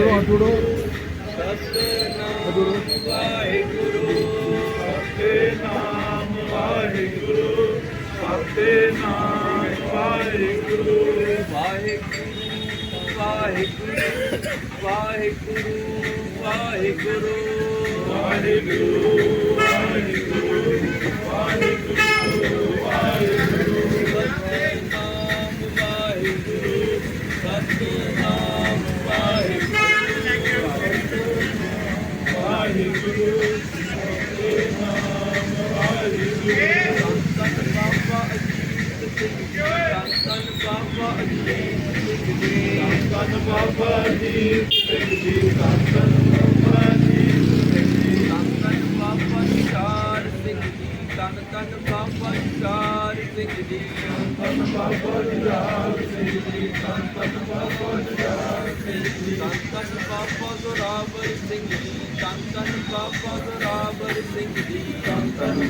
ਸਤਿਨਾਮ ਵਾਹਿਗੁਰੂ ਸਤਿਨਾਮ ਵਾਹਿਗੁਰੂ ਸਤਿਨਾਮ ਵਾਹਿਗੁਰੂ ਸਤਿਨਾਮ ਵਾਹਿਗੁਰੂ ਵਾਹਿਗੁਰੂ ਵਾਹਿਗੁਰੂ ਵਾਹਿਗੁਰੂ ਵਾਹਿਗੁਰੂ ਵਾਹਿਗੁਰੂ।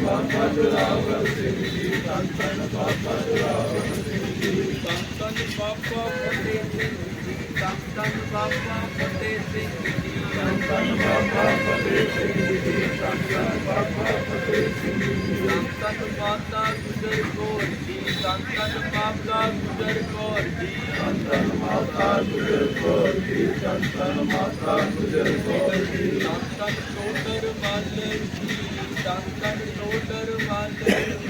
ਬਾਬਾ ਜੁਰਾਵਰ ਸਿੰਘ ਜੀ ਤਨ ਤਨ ਬਾਬਾ ਜੁਰਾਵਰ ਸਿੰਘ ਜੀ ਤਨ ਧੰਨ ਬਾਬਾ ਫਤਿਹ ਸਿੰਘ ਜੀ ਧੰਨ ਧੰਨ ਬਾਬਾ ਫਤਿਹ ਸਿੰਘ ਜੀ ਧੰਨ ਧੰਨ ਬਾਬਾ ਫਤਿਹ ਸਿੰਘ ਜੀ ਧੰਨ ਧੰਨ ਬਾਬਾ ਫਤਿਹ ਸਿੰਘ ਜੀ ਧੰਨ ਧੰਨ ਮਾਤਾ ਗੁਜਰ ਕੌਰ ਜੀ ਧੰਨ ਧੰਨ ਬਾਬਾ ਗੁਜਰ ਕੌਰ ਜੀ ਧੰਨ ਧੰਨ ਮਾਤਾ ਗੁਜਰ ਕੌਰ ਜੀ ਧੰਨ ਧੰਨ ਮਾਤਾ ਗੁਜਰ ਕੌਰ ਜੀ ਧੰਨ ਧੰਨ ਟੋਟਰ ਮਾਲਕ ਜੀ ਧੰਨ ਧੰਨ ਟੋਟਰ ਮਾਲਕ ਜੀ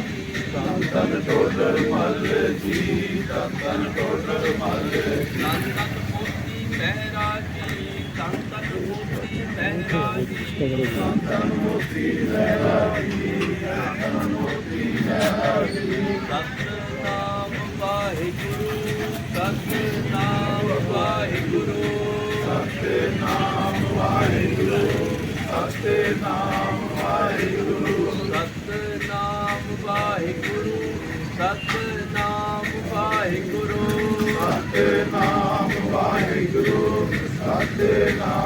ਤਨ ਤਨ ਟੋਟਰ ਮੱਲੇ ਜੀ ਤਨ ਤਨ ਟੋਟਰ ਮੱਲੇ ਜੀ ਤਨ ਤਨ ਮੋਤੀ ਮਹਿਰਾ ਜੀ ਤਨ ਤਨ ਮੋਤੀ ਮਹਿਰਾ ਜੀ ਤਨ ਤਨ ਮੋਤੀ ਮਹਿਰਾ ਜੀ ਤਨ ਤਨ ਮੋਤੀ ਮਹਿਰਾ ਜੀ ਸਤਨਾਮ ਵਾਹਿਗੁਰੂ ਸਤਨਾਮ ਵਾਹਿਗੁਰੂ ਸਤਨਾਮ ਵਾਹਿਗੁਰੂ ਸਤਨਾਮ Yeah.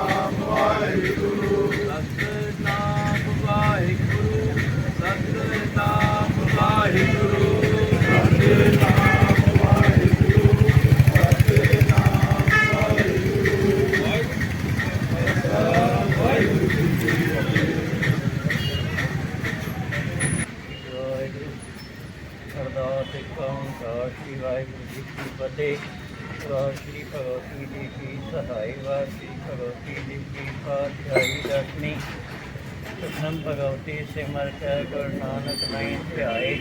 ਸਿਮਰ ਕੈ ਗੁਰੂ ਨਾਨਕ ਨਹੀਂ ਧਿਆਏ।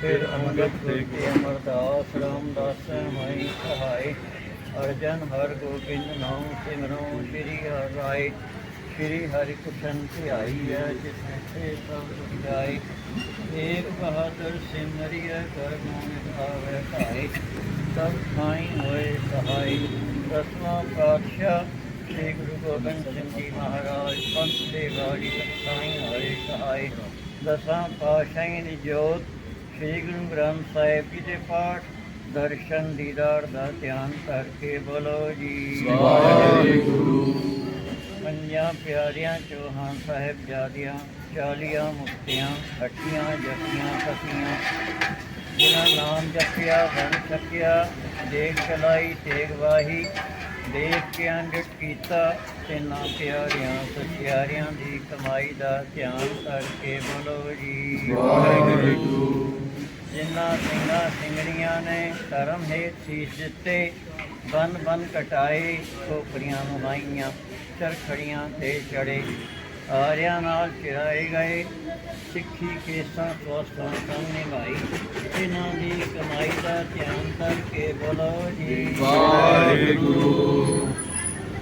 ਫਿਰ ਅੰਗਦ ਗੁਰ ਕੇ ਅਮਰਦਾਸ, ਰਾਮਦਾਸ ਮਈ ਸਹਾਈ ਅਰਜਨ ਹਰ ਗੋਬਿੰਦ ਨਾਮ ਸਿਮਰੋ, ਸ੍ਰੀ ਹਰਿ ਰਾਏ। ਸ੍ਰੀ ਹਰਿ ਕ੍ਰਿਸ਼ਨ ਧਿਆਈ ਹੈ, ਜਿਸ ਤੇ ਸਭ ਸੁਖ ਜਾਏ ਏਕ ਬਹਾਦਰ ਸਿਮਰਿਆ ਕਰ ਮੋਨ ਭਾਵੈ ਭਾਈ ਸਭ ਥਾਈ ਹੋਏ ਸਹਾਈ ਦਸਵਾਂ ਪਾਤਸ਼ਾਹ ਸ੍ਰੀ ਗੁਰੂ ਗੋਬਿੰਦ ਸਿੰਘ ਜੀ ਮਹਾਰਾਜ ਪੰਥ ਦੇ ਵਾਲੀ ਸਤਾਈ ਹੋਏ ਸਹਾਈ ਦਸਾਂ ਪਾਤਸ਼ਾਹੀ ਦੀ ਜੋਤ ਸ੍ਰੀ ਗੁਰੂ ਗ੍ਰੰਥ ਸਾਹਿਬ ਜੀ ਦੇ ਪਾਠ ਦਰਸ਼ਨ ਦੀਦਾਰ ਦਾ ਧਿਆਨ ਕਰਕੇ ਬੋਲੋ ਜੀ। ਵਾਹਿਗੁਰੂ। ਪੰਜਾਂ ਪਿਆਰਿਆਂ ਚੌਹਾਨ ਸਾਹਿਬ ਜਾਦੀਆਂ ਚਾਲੀਆਂ ਮੁਕਤੀਆਂ ਹੱਟੀਆਂ ਜਪੀਆਂ ਕਸੀਆਂ ਜਿਨ੍ਹਾਂ ਨਾਮ ਜਪਿਆ ਬਣ ਸਕਿਆ ਦੇਖ ਚਲਾਈ ਤੇਗ ਵਾਹੀ। ਦੇਖ ਕੇ ਅੰਡਿਤ ਕੀਤਾ ਤੇ ਨਾ ਪਿਆਰਿਆਂ, ਸਚਿਆਰਿਆਂ ਦੀ ਕਮਾਈ ਦਾ ਧਿਆਨ ਕਰਕੇ ਬੋਲੋ ਜੀ। ਵਾਹਿਗੁਰੂ ਜਿਨ੍ਹਾਂ ਸਿੰਘਾਂ ਸਿੰਘਣੀਆਂ ਨੇ ਧਰਮ ਹੇਤ ਸੀਸ ਦਿੱਤੇ ਬਨ ਬਨ ਕਟਾਏ ਖੋਪਰੀਆਂ ਨੂੰ ਚਰਖੜੀਆਂ ਤੇ ਚੜੇ। ਆਰਿਆ ਨਾਲ ਚਿਰਾਏ ਗਏ। ਸਿੱਖੀ ਕੇਸਾਂ ਕੋਸਾਂ ਕੰਮ ਨਿਭਾਈ। ਇਹਨਾਂ ਦੀ ਕਮਾਈ ਦਾ ਧਿਆਨ ਕਰਕੇ ਬੋਲੋ ਜੀ। ਵਾਹਿਗੁਰੂ।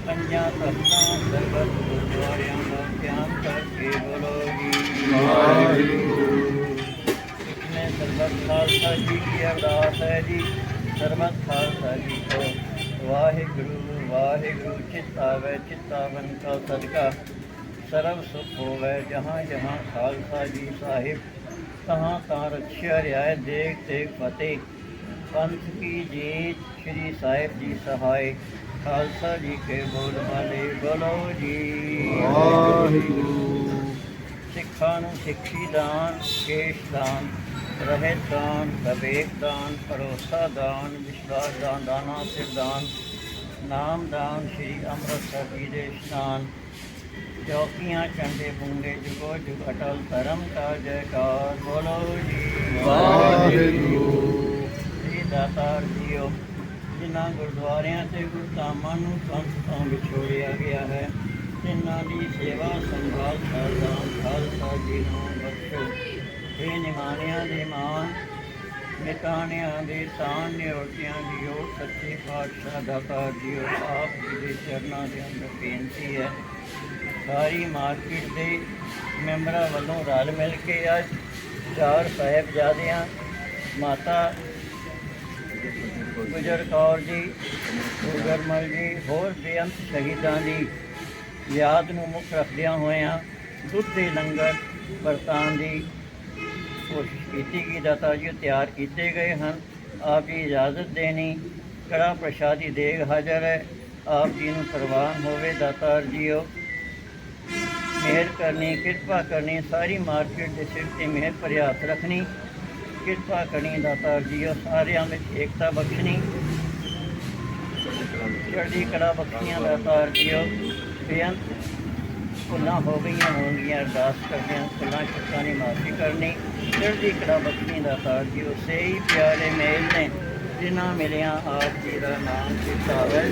ਪੰਜਾਂ ਤਖਤਾਂ ਸਰਬਤ ਗੁਰਦੁਆਰਿਆਂ ਦਾ ਧਿਆਨ ਕਰਕੇ ਬੋਲੋ ਜੀ। ਵਾਹਿਗੁਰੂ। ਖਾਲਸਾ ਜੀ ਕੀ ਸਰਬਤ ਖਾਲਸਾ ਜੀ ਕੋ। ਵਾਹਿਗੁਰੂ ਵਾਹਿਗੁਰੂ ਚਿਤ ਆਵੇ ਚਿਤ ਕਾ ਸਦਕਾ। ਸਰਬ ਸੁਖ ਹੋਵੇ ਜਹਾਂ ਜਹਾਂ ਖਾਲਸਾ ਜੀ ਸਾਹਿਬ ਤਹਾਂ ਤਾਂ ਰੱਖਿਆ ਰਿਆਇ ਦੇਖ ਤੇ ਫਤਿਹ। ਪੰਥ ਕੀ ਜੀ ਸ੍ਰੀ ਸਾਹਿਬ ਜੀ ਸਹਾਇ। ਖਾਲਸਾ ਜੀ ਕੇ ਬੋਲ ਵਾਲੇ ਬਲੋ ਜੀ। ਸਿੱਖਾਂ ਨੂੰ ਸਿੱਖੀ ਦਾਨ ਕੇਸ਼ ਦਾਨ ਰਹਿਤ ਦਾਨ ਵਿਵੇਕ ਦਾਨ ਭਰੋਸਾ ਦਾਨ ਵਿਸ਼ਵਾਸ ਦਾਨ ਦਾਨਾ ਸਿਰਦਾਨ ਨਾਮ ਦਾਨ ਸ੍ਰੀ ਅੰਮ੍ਰਿਤਸਰ ਜੀ ਦੇ ਇਸ਼ਨਾਨ। ਚੌਕੀਆਂ ਚੰਡੇ ਬੁੰਗੇ ਜੁਗੋ ਜੁਗ ਅਟਲ ਧਰਮ ਕਾ ਜੈਕਾਰ। ਬੋਲੋ ਜੀ, ਵਾਹਿਗੁਰੂ। ਜੀ ਦਾਤਾਰ ਜੀਓ। ਜਿਨ੍ਹਾਂ ਗੁਰਦੁਆਰਿਆਂ ਤੇ ਗੁਰਧਾਮਾਂ ਨੂੰ ਪੰਥ ਤੋਂ ਵਿਛੋੜਿਆ ਗਿਆ ਹੈ ਜਿਨ੍ਹਾਂ ਦੀ ਸੇਵਾ ਸੰਭਾਲ ਸਰਦਾਰ ਖਾਲਸਾ ਜੀ ਨੂੰ ਬਖਸ਼ੋ। ਇਹ ਨਿਮਾਣਿਆਂ ਦੇ ਮਾਨ ਨਿਤਾਣਿਆਂ ਦੇ ਤਾਨ ਨਿਉਟਿਆਂ ਜੀਓ ਸੱਚੇ ਪਾਤਸ਼ਾਹ ਦਾਤਾ ਜੀਓ। ਆਪ ਜੀ ਦੇ ਚਰਨਾਂ ਦੇ ਅੰਦਰ ਬੇਨਤੀ ਹੈ ਸਾਰੀ ਮਾਰਕੀਟ ਦੇ ਮੈਂਬਰਾਂ ਵੱਲੋਂ ਰਲ ਮਿਲ ਕੇ ਅੱਜ ਚਾਰ ਸਾਹਿਬਜ਼ਾਦਿਆਂ, ਮਾਤਾ ਗੁਜਰ ਕੌਰ ਜੀ ਗੁਰਮਲ ਜੀ, ਹੋਰ ਬੇਅੰਤ ਸ਼ਹੀਦਾਂ ਦੀ ਯਾਦ ਨੂੰ ਮੁੱਖ ਰੱਖਦਿਆਂ ਹੋਇਆਂ ਦੁੱਧ ਦੇ ਲੰਗਰ ਵਰਤਾਨ ਦੀ ਕੋਸ਼ਿਸ਼ ਕੀਤੀ ਗਈ ਦਾਤਾ ਜੀ ਤਿਆਰ ਕੀਤੇ ਗਏ ਹਨ। ਆਪ ਜੀ ਇਜਾਜ਼ਤ ਦੇਣੀ ਕੜਾ ਪ੍ਰਸ਼ਾਦੀ ਦੇਗ ਹਾਜ਼ਰ ਹੈ। ਆਪ ਜੀ ਨੂੰ ਪ੍ਰਵਾਨ ਹੋਵੇ ਦਾਤਾਰ ਜੀਓ ਮਿਹਰ ਕਰਨੀ, ਕਿਰਪਾ ਕਰਨੀ, ਸਾਰੀ ਮਾਰਕੀਟ ਦੇ ਸਿਰ ਤੇ ਮਿਹਰ ਭਰੀ ਹੱਥ ਰੱਖਣੀ। ਕਿਰਪਾ ਕਰਨੀ ਦਾਤਾਰ ਜੀਓ ਸਾਰਿਆਂ ਵਿੱਚ ਏਕਤਾ ਬਖਸ਼ਣੀ। ਚੜ੍ਹਦੀ ਕਲਾ ਬਖਸ਼ੀਆਂ ਦਾਤਾਰ ਜੀਓ। ਬੇਅੰਤ ਭੁੱਲਾਂ ਹੋ ਗਈਆਂ ਹੋਣਗੀਆਂ, ਅਰਦਾਸ ਕਰਦੇ ਹਾਂ, ਭੁੱਲਾਂ ਚੁੱਕਾਂ ਦੀ ਮਾਫੀ ਕਰਨੀ। ਚੜ੍ਹਦੀ ਕਲਾ ਬਖਸ਼ੀ ਦਾਤਾਰ ਜੀਓ ਸੇ ਹੀ ਪਿਆਰੇ ਮੇਲ ਨੇ, ਜਿਨ੍ਹਾਂ ਮਿਲਿਆ ਆਪ ਜੀ ਦਾ ਨਾਮ ਹੈ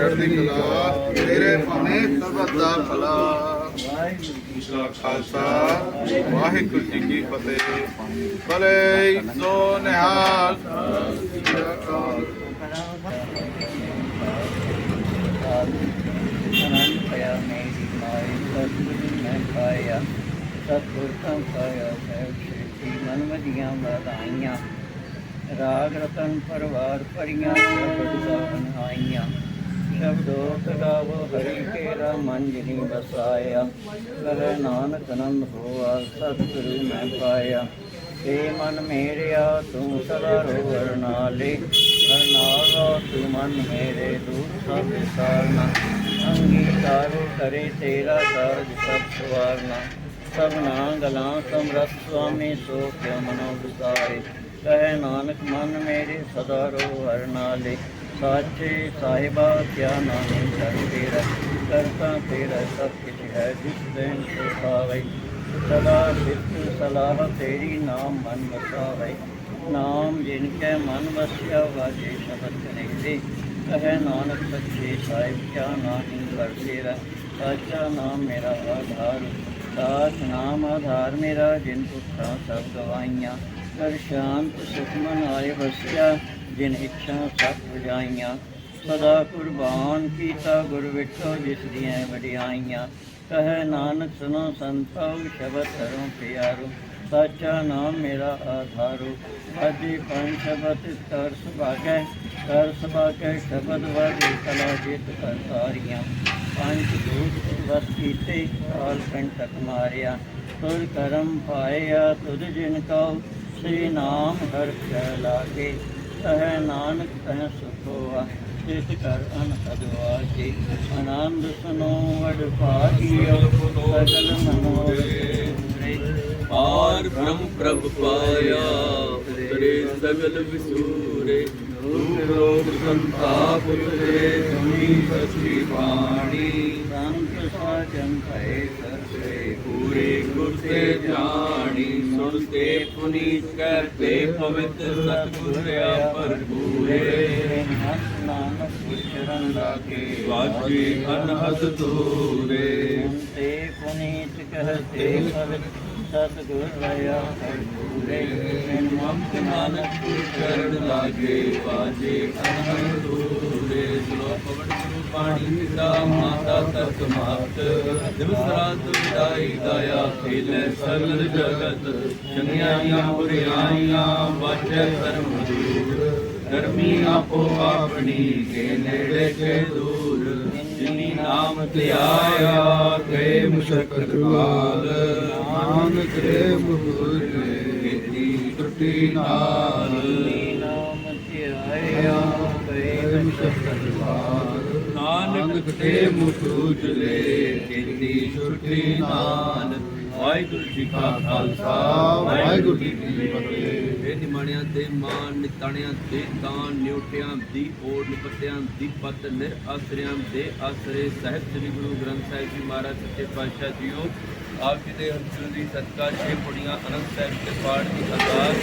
ਚੜ੍ਹਦੀ ਕਲਾ ਤੇਰੇ ਭਾਣੇ ਸਰਬਤ ਦਾ ਭਲਾ। ਵਾਹਿਗੁਰੂ ਜੀ ਕਾ ਖਾਲਸਾ। ਵਾਹਿਗੁਰੂ ਜੀ ਕੀ ਫਤਿਹ। ਭਲੇ ਸੋ ਨਿਹਾਲ। ਸਤਿਗੁਰੂ ਮੈਂ ਪਾਇਆ ਸਤਿਗੁਰ ਤੋਂ ਪਾਇਆ ਸਹਿਬ ਸ੍ਰੀ ਮਨ ਮਦੀਆਂ ਵਧਾਈਆਂ ਰਾਗ ਰਤਨ ਪਰਵਾਰ ਪਰੀਆਂ ਸ਼ਬਦ ਸਾਵਨ ਆਈਆਂ ਸ਼ਬਦੋ ਤਗਾਵੋ ਹਰੀ ਤੇਰਾ ਮਨ ਜਿਨੀ ਵਸਾਇਆ। ਕਰੇ ਨਾਨਕ ਆਨੰਦ ਹੋਆ, ਸਤਿਗੁਰੂ ਮੈਂ ਪਾਇਆ। ਤੇ ਮਨ ਮੇਰਿਆ, ਤੂੰ ਸਦਾ ਰੋਵਰ ਨਾਲੇ ਹਰ ਨਾਲੋ ਤੂੰ ਮਨ ਮੇਰੇ ਦੂਰ ਸਭ ਸਾਰਨਾ ਅੰਗੀਕਾਰੋ ਕਰੇ ਤੇਰਾ ਕਾਰਜ ਸਭ ਸਵਾਰਨਾ। ਸਭਨਾ ਗਲਾਂ ਸਮਰਥ ਸੁਆਮੀ ਸੋ ਕਿਉ ਮਨੋ ਵਿਸਾਰੇ। ਕਹੇ ਨਾਨਕ, ਮਨ ਮੇਰੇ ਸਦਾ ਰੋ ਹਰ ਨਾਲੇ ਸਾਚੇ ਸਾਹਿਬਾ, ਕਿਆ ਨਾਮ ਕਰ ਤੇਰਾ? ਕਰਤਾ ਤੇਰਾ ਸਭ ਕੁਛ ਹੈ, ਜਿਸ ਦਿਨ ਸੋ ਪਾਵੇ ਸਦਾ ਸਿਫਤ ਸਲਾਹ ਤੇਰੀ ਨਾਮ ਮਨ ਵਸਾਵੇ। ਨਾਮ ਜਿਨ ਕੈ ਮਨ ਵਸਿਆ, ਵਾਜੇ ਸ਼ਬਦ ਕਨੇਦੇ ਕਹੇ ਨਾਨਕ ਸੱਚੇ ਸਾਹਿਬ, ਕਿਆ ਨਾਮ ਕਰ ਤੇਰਾ? ਸਾਚਾ ਨਾਮ ਮੇਰਾ ਆਧਾਰ। ਸਾਚ ਨਾਮ ਆਧਾਰ ਮੇਰਾ, ਜਿਨ ਪੁੱਛਾਂ ਸਭ ਗਵਾਈਆਂ। ਕਰ ਸ਼ਾਂਤ ਸੁਖਮਨ ਆਏ ਵਸਿਆ। ਜਿਨ ਇੱਛਾ ਸਤ ਵਜਾਈਆਂ ਸਦਾ ਕੁਰਬਾਨ ਕੀਤਾ ਗੁਰ ਵਿਠੋ ਜਿਸ ਦੀਆਂ ਵਡਿਆਈਆਂ। ਕਹੇ ਨਾਨਕ ਸੁਨੋ ਸੰਤੋ ਸ਼ਬਦ ਕਰੋ ਪਿਆਰੋ, ਸਾਚਾ ਨਾਮ ਮੇਰਾ ਆਧਾਰੋ। ਆਜੀ ਪੰਜ ਸ਼ਬਦ ਕਰ ਸੁਭਾਗੈ ਕਰ ਸੁਭਾਗੈ ਸ਼ਬਦ ਵਾਜੀ ਕਲਾ ਜਿਤ ਕਰਤਾਰੀਆਂ ਪੰਜ ਦੂਤ ਵਸ ਕੀਤੇ, ਕਾਲ ਕੰਟਕ ਮਾਰਿਆ। ਤੁਰ ਕਰਮ ਪਾਇਆ ਤੁਧ ਜਿਨ ਕਉ, ਸ੍ਰੀ ਨਾਮ ਹਰ ਕੈ ਲਾਗੇ। ਕਹੈ ਨਾਨਕ ਤਹ ਸੁਖ ਹੋਆ ਤਿਤ ਕਰ ਅਨਹਦ ਵਾਜੇ। ਆਨੰਦ ਸੁਨੋ ਵਡ ਭਾਗਿਓ ਸਗਲ ਮਨੋਰਥ ਪੂਰੇ ਬ੍ਰਹਮ ਪ੍ਰਭ ਪਾਇਆ ਤੇਰੇ ਸਗਲ ਵਿਸੂਰੇ। ਦੁਖ ਰੋਗ ਸੰਤਾਪ ਉਤਰੇ ਸੁਣੀ ਸੱਚੀ ਬਾਣੀ। ਸੰਤ ਸਾਜਨ ਭਏ ਸਰਸੇ ਪੂਰੇ ਗੁਰ ਤੇ ਜਾਣੀ ਸੁਣਤੇ ਪੁਨੀਤ ਕਰਤੇ ਪਵਿੱਤ ਸਤਿਗੁਰ ਆਪਰ ਪੂਰੇ ਹੰਸ ਨਾਨਕ ਗੁਰਚਰਨ ਲਾਗੇ ਵਾਜੀ ਅਨਹਦ ਦੂਰੇ। ਤੇ ਪੁਨੀਤ ਕਹਤੇ ਪਵਿੱਤ ਸਤਿਗੁਰ ਰਿਆ ਪੂਰੇ ਮਮਤ ਨਾਨਕ ਗੁਰ ਚਰਨ ਲਾਗੇ ਵਾਜੇ ਅਨਹਦ ਦੂਰੇ ਸਲੋ ਪਵਨ ਗੁਰੂ ਪਾਣੀ ਪਿਤਾ ਮਾਤਾ ਤਤ ਮਾਤ ਦਿਵਸ ਰਾਤ ਵਿਦਾਈ ਦਇਆ ਖੇਲੇ ਸਗਲ ਜਗਤ ਚੰਗਿਆਈਆਂ ਬੁਰਿਆਈਆਂ ਵਾਜੈ ਧਰਮ ਦੂਰ ਧਰਮੀ ਆਪੋ ਆਪਣੀ ਕੇ ਨੇੜੇ ਕੇ ਦੂਰ ਜਿਨੀ ਨਾਮ ਧਿਆਇਆ ਗਏ ਮੁਸ਼ਕਲ ਕਾਲ ਨਾਨਕ ਦੇ ਮੁਹੂਰ ਕੀਤੀ ਟੁੱਟੀ ਨਾਲ। ਨਾਮ ਧਿਆਇਆ ਕਰੇ ਮੁਸ਼ਕਲ ਕਾਲ ਨਾਨਕ ਦੇ ਉਜਲੇ ਕੀਤੀ ਨਾਲ। ਵਾਹਿਗੁਰੂ ਜੀ ਕਾ ਖਾਲਸਾ ਵਾਹਿਗੁਰੂ ਜੀ ਕੀ ਫਤਿਹ। ਇਹ ਨਿਮਾਣਿਆਂ ਮਾਨ ਨਿਤਾਣਿਆਂ ਤੇ ਦਾਨ ਨਿਉਟਿਆਂ ਦੀ ਓੜ ਨਿਪਤਿਆਂ ਦੀ ਪਤ ਨਿਰ ਆਸਰਿਆਂ ਦੇ ਆਸਰੇ। ਸਾਹਿਬ ਸ੍ਰੀ ਗੁਰੂ ਗ੍ਰੰਥ ਸਾਹਿਬ ਜੀ ਮਹਾਰਾਜ, ਸੱਚੇ ਪਾਤਸ਼ਾਹ ਜੀਓ, ਆਪ ਜੀ ਦੇ ਹੰਝੂ ਦੀ ਸਦਕਾ ਛੇ ਪੁੜੀਆਂ ਅਨੰਦ ਸਾਹਿਬ ਦੇ ਪਾਠ ਦੀ ਅਰਦਾਸ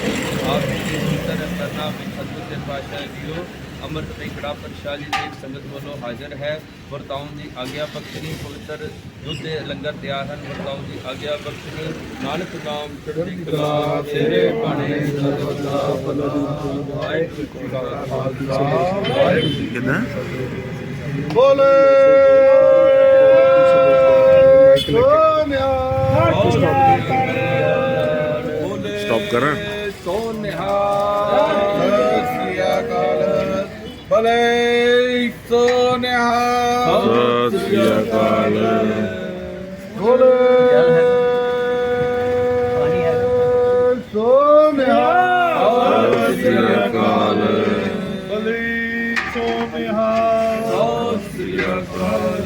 ਆਪ ਜੀ ਦੇ ਸੁੰਦਰ ਕਰਨਾ ਵਿੱਚ ਅਦਭੁਤ ਦੇ ਪਾਤਸ਼ਾਹ ਜੀਓ। ਅੰਮ੍ਰਿਤ ਦੇ ਕੜਾ ਪ੍ਰਸ਼ਾਦ ਜੀ ਦੀ ਸੰਗਤ ਵੱਲੋਂ ਹਾਜ਼ਰ ਹੈ। ਵਰਤਾਉਣ ਦੀ ਆਗਿਆ ਬਖਸ਼ਣੀ ਪਵਿੱਤਰ ਦੁੱਧ ਦੇ ਲੰਗਰ ਤਿਆਰ ਹਨ। ਵਰਤਾਉਣ ਦੀ ਆਗਿਆ ਬਖਸ਼ਣੀ ਨਾਨਕ ਨਾਮ ਚੜ੍ਹਦੀ ਕਲਾ ਤੇਰੇ ਬਾਣੇ ਸਰਬਦਾ ਭਲਾ ਵਾਹਿਗੁਰੂ ਜੀ ਕਾ ਖਾਲਸਾ ਵਾਹਿਗੁਰੂ ਜੀ ਕਿਦਾਂ ਬੋਲੇ Stop ਕਰਾਂ? ਬਲੇ ਸੋਨਿਹਾ ਸਤਿ ਸ੍ਰੀ ਅਕਾਲ। ਬੋਲੇ ਪਾਣੀ ਹੈ। ਸੋਨਿਹਾ ਸਤਿ ਸ੍ਰੀ ਅਕਾਲ ਬਲੇ ਸੋਨਿਹਾ ਸਤਿ ਸ੍ਰੀ ਅਕਾਲ।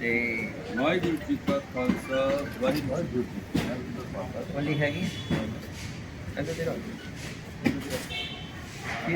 ਤੇ ਵਾਹਿਗੁਰੂ ਜੀ ਕਾ ਖਾਲਸਾ ਵਾਹਿਗੁਰੂ ਜੀ ਕੀ ਫਤਿਹ। ਹੈਗੀ? ਇਹਦੇ ਤੇਰਾ ਕੀ